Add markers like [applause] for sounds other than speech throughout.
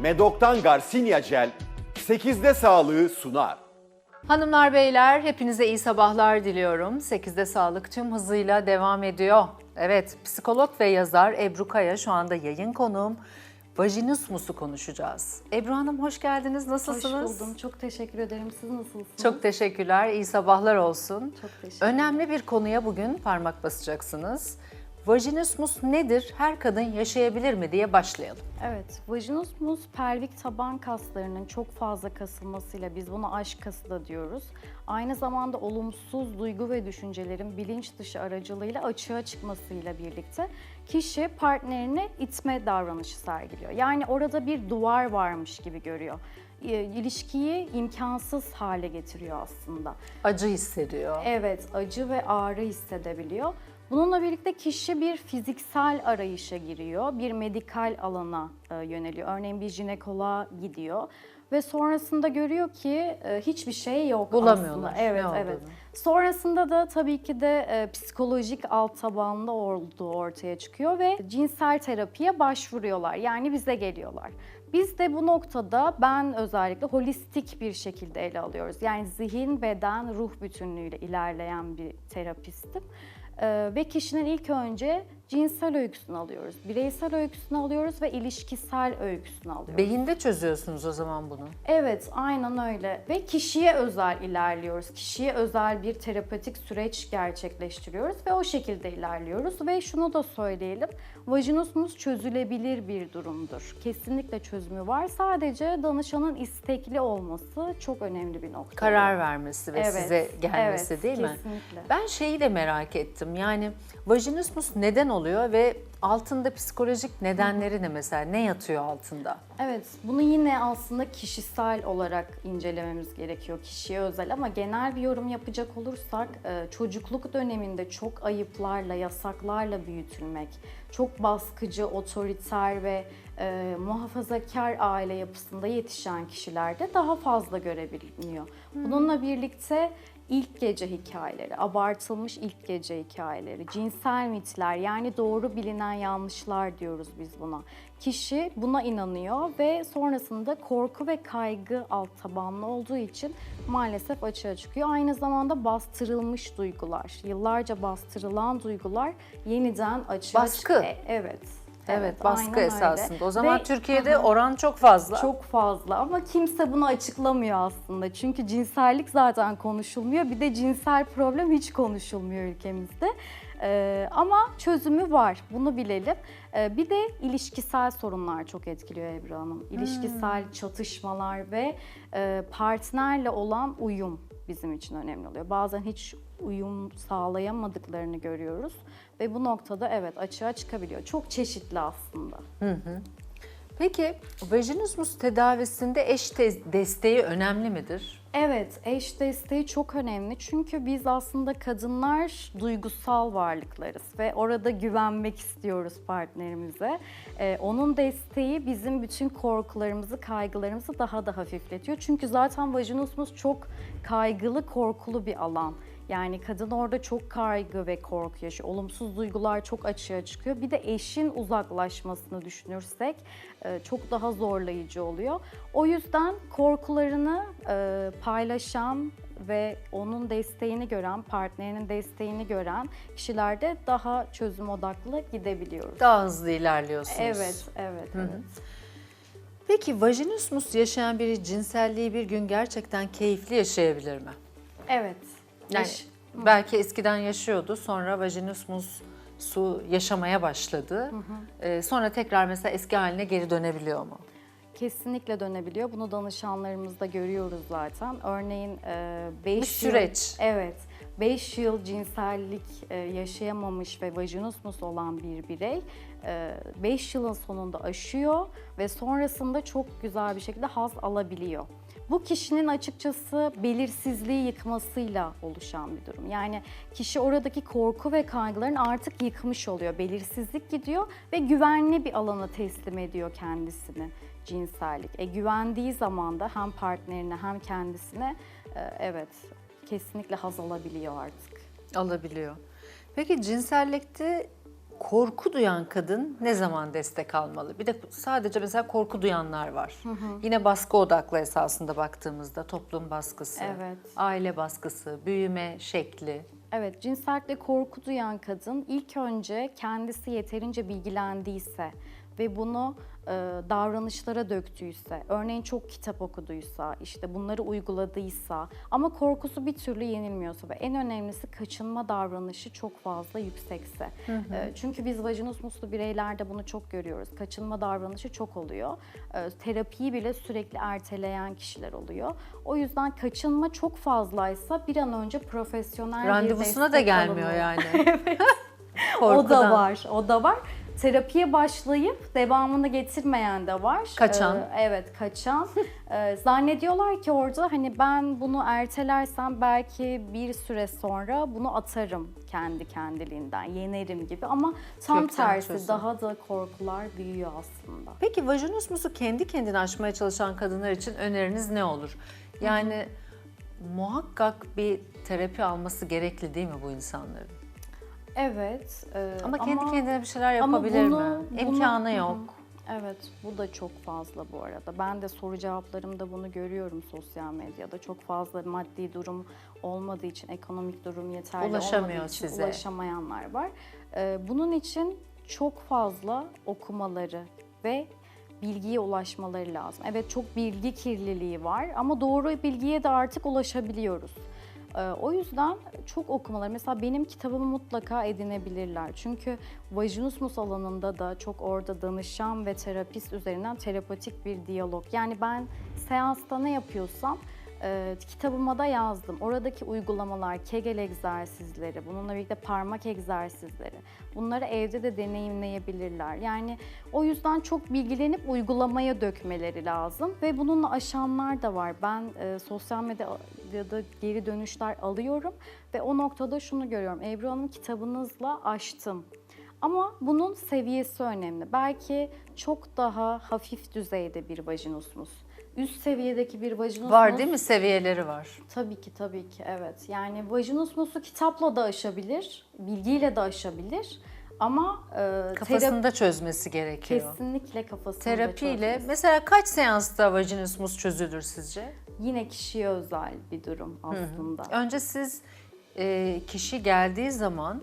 Medok'tan Garcinia Gel 8'de sağlığı sunar. Hanımlar beyler hepinize iyi sabahlar diliyorum. 8'de sağlık tüm hızıyla devam ediyor. Evet psikolog ve yazar Ebru Kaya şu anda yayın konuğum. Vajinismus'u konuşacağız. Ebru Hanım hoş geldiniz. Nasılsınız? Hoş buldum. Çok teşekkür ederim. Siz nasılsınız? Çok teşekkürler. İyi sabahlar olsun. Çok teşekkür Önemli bir konuya bugün parmak basacaksınız. Vajinismus nedir? Her kadın yaşayabilir mi diye başlayalım. Evet, vajinismus pelvik taban kaslarının çok fazla kasılmasıyla biz buna aşk kası da diyoruz. Aynı zamanda olumsuz duygu ve düşüncelerin bilinç dışı aracılığıyla açığa çıkmasıyla birlikte kişi partnerini itme davranışı sergiliyor. Yani orada bir duvar varmış gibi görüyor. E, İlişkiyi imkansız hale getiriyor aslında. Acı hissediyor. Evet, acı ve ağrı hissedebiliyor. Bununla birlikte kişi bir fiziksel arayışa giriyor, bir medikal alana e, yöneliyor. Örneğin bir jinekoloğa gidiyor ve sonrasında görüyor ki e, hiçbir şey yok Bulamıyorlar aslında. ne Evet, olduğunu. evet. Sonrasında da tabii ki de e, psikolojik alt tabanlı olduğu ortaya çıkıyor ve cinsel terapiye başvuruyorlar. Yani bize geliyorlar. Biz de bu noktada ben özellikle holistik bir şekilde ele alıyoruz. Yani zihin, beden, ruh bütünlüğüyle ilerleyen bir terapistim. Ee, ve kişinin ilk önce cinsel öyküsünü alıyoruz, bireysel öyküsünü alıyoruz ve ilişkisel öyküsünü alıyoruz. Beyinde çözüyorsunuz o zaman bunu. Evet, aynen öyle. Ve kişiye özel ilerliyoruz. Kişiye özel bir terapetik süreç gerçekleştiriyoruz ve o şekilde ilerliyoruz. Ve şunu da söyleyelim, vajinismus çözülebilir bir durumdur. Kesinlikle çözümü var. Sadece danışanın istekli olması çok önemli bir nokta. Karar vermesi ve Evet, size gelmesi evet, değil mi? kesinlikle. Ben şeyi de merak ettim. Yani vajinismus neden oluyor ve altında psikolojik nedenleri ne mesela? Ne yatıyor altında? Evet, bunu yine aslında kişisel olarak incelememiz gerekiyor, kişiye özel ama genel bir yorum yapacak olursak e, çocukluk döneminde çok ayıplarla, yasaklarla büyütülmek, çok baskıcı, otoriter ve e, muhafazakar aile yapısında yetişen kişilerde daha fazla görebiliniyor. Bununla birlikte ilk gece hikayeleri, abartılmış ilk gece hikayeleri, cinsel mitler yani doğru bilinen yanlışlar diyoruz biz buna. Kişi buna inanıyor ve sonrasında korku ve kaygı alt tabanlı olduğu için maalesef açığa çıkıyor. Aynı zamanda bastırılmış duygular, yıllarca bastırılan duygular yeniden açığa Baskı. çıkıyor. E, Evet. Evet, baskı aynen öyle. esasında. O zaman Ve- Türkiye'de hı. oran çok fazla. Çok fazla ama kimse bunu açıklamıyor aslında. Çünkü cinsellik zaten konuşulmuyor. Bir de cinsel problem hiç konuşulmuyor ülkemizde. Ee, ama çözümü var. Bunu bilelim. Ee, bir de ilişkisel sorunlar çok etkiliyor Ebru Hanım. İlişkisel çatışmalar ve e, partnerle olan uyum bizim için önemli oluyor. Bazen hiç uyum sağlayamadıklarını görüyoruz ve bu noktada evet açığa çıkabiliyor. Çok çeşitli aslında. Peki vajinismus tedavisinde eş te- desteği önemli midir? Evet, eş desteği çok önemli çünkü biz aslında kadınlar duygusal varlıklarız ve orada güvenmek istiyoruz partnerimize. Ee, onun desteği bizim bütün korkularımızı, kaygılarımızı daha da hafifletiyor. Çünkü zaten vajinismus çok kaygılı, korkulu bir alan. Yani kadın orada çok kaygı ve korku yaşıyor. Olumsuz duygular çok açığa çıkıyor. Bir de eşin uzaklaşmasını düşünürsek e, çok daha zorlayıcı oluyor. O yüzden korkularını e, paylaşan ve onun desteğini gören, partnerinin desteğini gören kişilerde daha çözüm odaklı gidebiliyoruz. Daha hızlı ilerliyorsunuz. Evet, evet, evet. Peki vajinismus yaşayan biri cinselliği bir gün gerçekten keyifli yaşayabilir mi? Evet. Yani Yaş- belki eskiden yaşıyordu sonra vajinismus su yaşamaya başladı. Ee, sonra tekrar mesela eski haline geri dönebiliyor mu? Kesinlikle dönebiliyor. Bunu danışanlarımızda görüyoruz zaten. Örneğin 5 Bir süreç. Evet. 5 yıl cinsellik e, yaşayamamış ve vajinismus olan bir birey 5 yılın sonunda aşıyor ve sonrasında çok güzel bir şekilde haz alabiliyor. Bu kişinin açıkçası belirsizliği yıkmasıyla oluşan bir durum. Yani kişi oradaki korku ve kaygılarını artık yıkmış oluyor. Belirsizlik gidiyor ve güvenli bir alana teslim ediyor kendisini cinsellik. E, güvendiği zaman da hem partnerine hem kendisine e, evet kesinlikle haz alabiliyor artık. Alabiliyor. Peki cinsellikte korku duyan kadın ne zaman destek almalı? Bir de sadece mesela korku duyanlar var. Yine baskı odaklı esasında baktığımızda toplum baskısı, Evet. aile baskısı, büyüme şekli. Evet, cinsellikle korku duyan kadın ilk önce kendisi yeterince bilgilendiyse ve bunu davranışlara döktüyse, örneğin çok kitap okuduysa, işte bunları uyguladıysa ama korkusu bir türlü yenilmiyorsa ve en önemlisi kaçınma davranışı çok fazla yüksekse. E, çünkü biz vajinismuslu bireylerde bunu çok görüyoruz. Kaçınma davranışı çok oluyor. E, terapiyi bile sürekli erteleyen kişiler oluyor. O yüzden kaçınma çok fazlaysa bir an önce profesyonel bir Randevusuna da destek gelmiyor alınmalı. yani. [laughs] O Korkudan. da var, o da var. Terapiye başlayıp devamını getirmeyen de var. Kaçan. Ee, evet, kaçan. [laughs] Ee, zannediyorlar ki orada hani ben bunu ertelersem belki bir süre sonra bunu atarım kendi kendiliğinden, yenerim gibi. Ama tam Kökten tersi çözüm. daha da korkular büyüyor aslında. Peki vajinismusu kendi kendine aşmaya çalışan kadınlar için öneriniz ne olur? Yani muhakkak bir terapi alması gerekli değil mi bu insanların? Evet. e, Ama kendi kendine bir şeyler ama yapabilir bunu- mi? bunu- İmkanı Hı hı. yok. Evet, bu da çok fazla bu arada. Ben de soru cevaplarımda bunu görüyorum sosyal medyada. Çok fazla maddi durum olmadığı için, ekonomik durum yeterli Ulaşamıyor olmadığı için size. ulaşamayanlar var. Ee, bunun için çok fazla okumaları ve bilgiye ulaşmaları lazım. Evet çok bilgi kirliliği var ama doğru bilgiye de artık ulaşabiliyoruz. Ee, O yüzden çok okumalar. Mesela benim kitabımı mutlaka edinebilirler. Çünkü vajinismus alanında da çok orada danışan ve terapist üzerinden terapatik bir diyalog. Yani ben seansta ne yapıyorsam e, kitabıma da yazdım. Oradaki uygulamalar, kegel egzersizleri, bununla birlikte parmak egzersizleri. Bunları evde de deneyimleyebilirler. Yani o yüzden çok bilgilenip uygulamaya dökmeleri lazım ve bununla aşanlar da var. Ben e, sosyal medyada geri dönüşler alıyorum ve o noktada şunu görüyorum. Ebru Hanım kitabınızla aştım. Ama bunun seviyesi önemli. Belki çok daha hafif düzeyde bir vajinusmus. Üst seviyedeki bir vajinusmus Var değil mi? Seviyeleri var. Tabii ki tabii ki evet. Yani vajinusmusu kitapla da aşabilir, bilgiyle de aşabilir. Ama e, Kafasında çözmesi gerekiyor. kesinlikle kafasında Terapiyle çözmesi. mesela kaç seansta vajinismus çözülür sizce? Yine kişiye özel bir durum aslında. Önce siz e, kişi geldiği zaman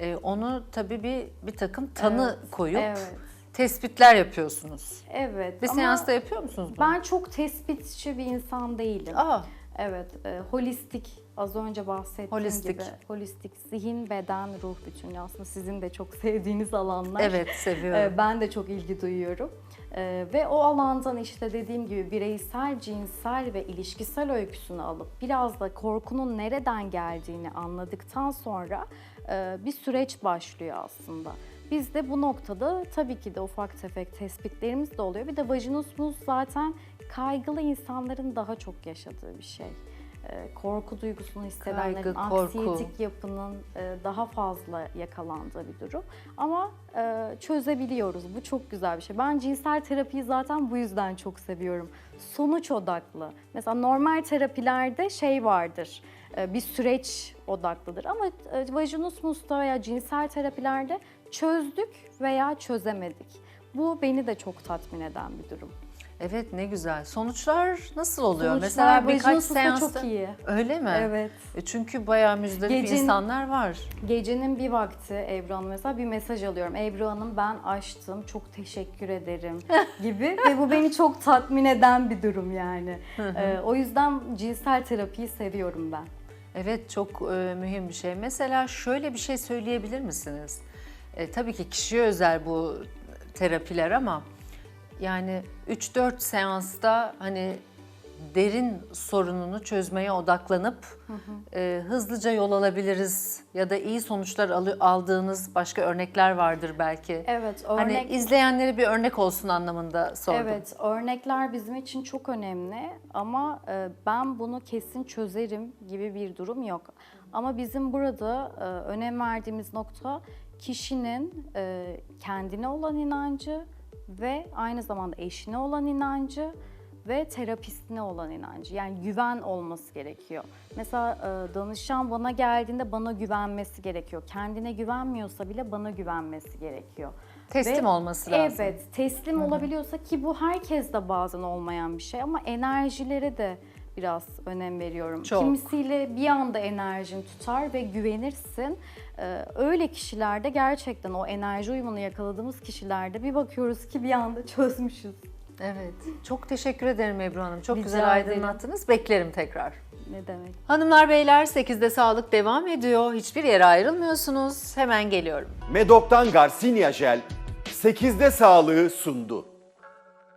e, onu tabii bir bir takım tanı Evet, koyup evet. tespitler yapıyorsunuz. Evet. Bir seansta yapıyor musunuz bunu? ben çok tespitçi bir insan değilim. Aa, Evet, e, holistik az önce bahsettiğim Holistik. gibi holistik zihin, beden, ruh bütünlüğü aslında sizin de çok [laughs] sevdiğiniz alanlar. evet seviyorum. Ee, Ben de çok ilgi duyuyorum. Ee, Ve o alandan işte dediğim gibi bireysel, cinsel ve ilişkisel öyküsünü alıp biraz da korkunun nereden geldiğini anladıktan sonra e, bir süreç başlıyor aslında. Biz de bu noktada tabii ki de ufak tefek tespitlerimiz de oluyor. Bir de vajinismus zaten kaygılı insanların daha çok yaşadığı bir şey. Ee, Korku duygusunu hissedenlerin, Kaygı, korku. anksiyetik yapının e, daha fazla yakalandığı bir durum. Ama e, çözebiliyoruz. Bu çok güzel bir şey. Ben cinsel terapiyi zaten bu yüzden çok seviyorum. Sonuç odaklı. Mesela normal terapilerde şey vardır. e, Bir süreç odaklıdır. Ama vajinismusta veya cinsel terapilerde çözdük veya çözemedik. Bu beni de çok tatmin eden bir durum. Evet ne güzel. Sonuçlar nasıl oluyor? Sonuçlar Mesela birkaç seansta çok iyi. Öyle mi? Evet. E Çünkü bayağı müzdarip Gecin- insanlar var. Gecenin bir vakti Ebru Hanım mesela bir mesaj alıyorum. Ebru Hanım ben açtım çok teşekkür ederim [laughs] gibi ve bu beni çok tatmin eden bir durum yani. Ee, o yüzden cinsel terapiyi seviyorum ben. Evet çok e, mühim bir şey. Mesela şöyle bir şey söyleyebilir misiniz? E, tabii ki kişiye özel bu terapiler ama yani 3-4 seansta hani derin sorununu çözmeye odaklanıp e, hızlıca yol alabiliriz ya da iyi sonuçlar alı- aldığınız başka örnekler vardır belki. Evet Hani örnek izleyenlere bir örnek olsun anlamında sordum. Evet, örnekler bizim için çok önemli ama e, ben bunu kesin çözerim gibi bir durum yok. Ama bizim burada e, önem verdiğimiz nokta kişinin e, kendine olan inancı ve aynı zamanda eşine olan inancı ve terapistine olan inancı. Yani güven olması gerekiyor. Mesela e, danışan bana geldiğinde bana güvenmesi gerekiyor. Kendine güvenmiyorsa bile bana güvenmesi gerekiyor. Teslim olması lazım. Evet, teslim olabiliyorsa ki bu herkeste bazen olmayan bir şey ama enerjilere de biraz önem veriyorum. Çok. Kimisiyle bir anda enerjin tutar ve güvenirsin. Ee, öyle kişilerde gerçekten o enerji uyumunu yakaladığımız kişilerde bir bakıyoruz ki bir anda çözmüşüz. Evet. Çok teşekkür ederim Ebru Hanım. Çok Rica güzel ederim. aydınlattınız. Beklerim tekrar. Ne demek? Hanımlar beyler 8'de sağlık devam ediyor. Hiçbir yere ayrılmıyorsunuz. Hemen geliyorum. Medok'tan Garcinia Jel 8'de sağlığı sundu.